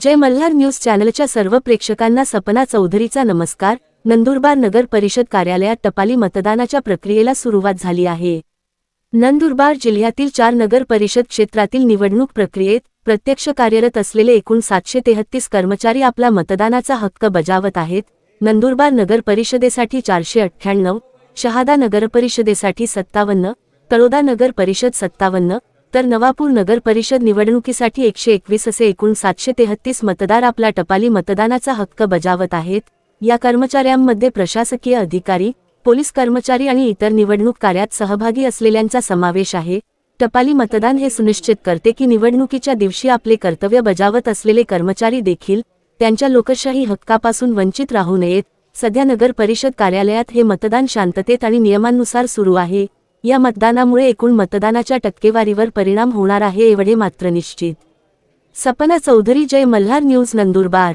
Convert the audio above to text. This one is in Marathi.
जय मल्हार न्यूज चॅनलच्या सर्व प्रेक्षकांना सपना चौधरीचा नमस्कार. नंदुरबार नगर परिषद कार्यालयात टपाली मतदानाच्या प्रक्रियेला सुरुवात झाली आहे. नंदुरबार जिल्ह्यातील चार नगर परिषद क्षेत्रातील निवडणूक प्रक्रियेत प्रत्यक्ष कार्यरत असलेले एकूण सातशे तेहत्तीस कर्मचारी आपला मतदानाचा हक्क बजावत आहेत. नंदुरबार नगर परिषदेसाठी चारशे अठ्ठ्याण्णव शहादा नगर परिषदेसाठी सत्तावन्न तळोदा नगर परिषद सत्तावन्न तर नवापूर नगर परिषद निवडणुकीसाठी एकशे एकवीस असे एकूण सातशे तेहत्तीस मतदार आपला टपाली मतदानाचा हक्क बजावत आहेत. या कर्मचाऱ्यांमध्ये प्रशासकीय अधिकारी पोलीस कर्मचारी आणि इतर निवडणूक कार्यात सहभागी असलेल्यांचा समावेश आहे. टपाली मतदान हे सुनिश्चित करते की निवडणुकीच्या दिवशी आपले कर्तव्य बजावत असलेले कर्मचारी देखील त्यांच्या लोकशाही हक्कापासून वंचित राहू नयेत. सध्या नगर परिषद कार्यालयात हे मतदान शांततेत आणि नियमांनुसार सुरू आहे. या मतदानामुळे एकूण मतदानाच्या टक्केवारीवर परिणाम होणार आहे एवढे मात्र निश्चित. सपना चौधरी जय मल्हार न्यूज नंदुरबार.